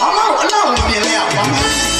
啊！拉我拉我边边啊！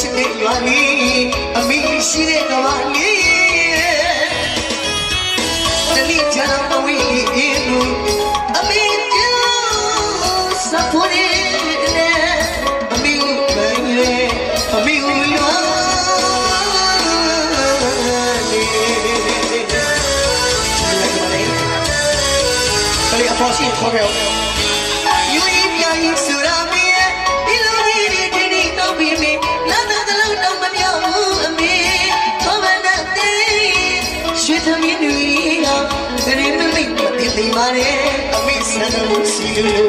ရှိတဲ့ရွာနီးအမိရှိတဲ့ကမ္ဘာနီးတလီချမ်းမဝီအင်းအမိကျစဖို့ရဲ့အမိပဲအမိဦးရွာ Kali aposin koreo. Yuri yai su ရင်မလိမ့်ဒီလိမ္မာရဲအမိဆန္ဒမှုစီလူလူ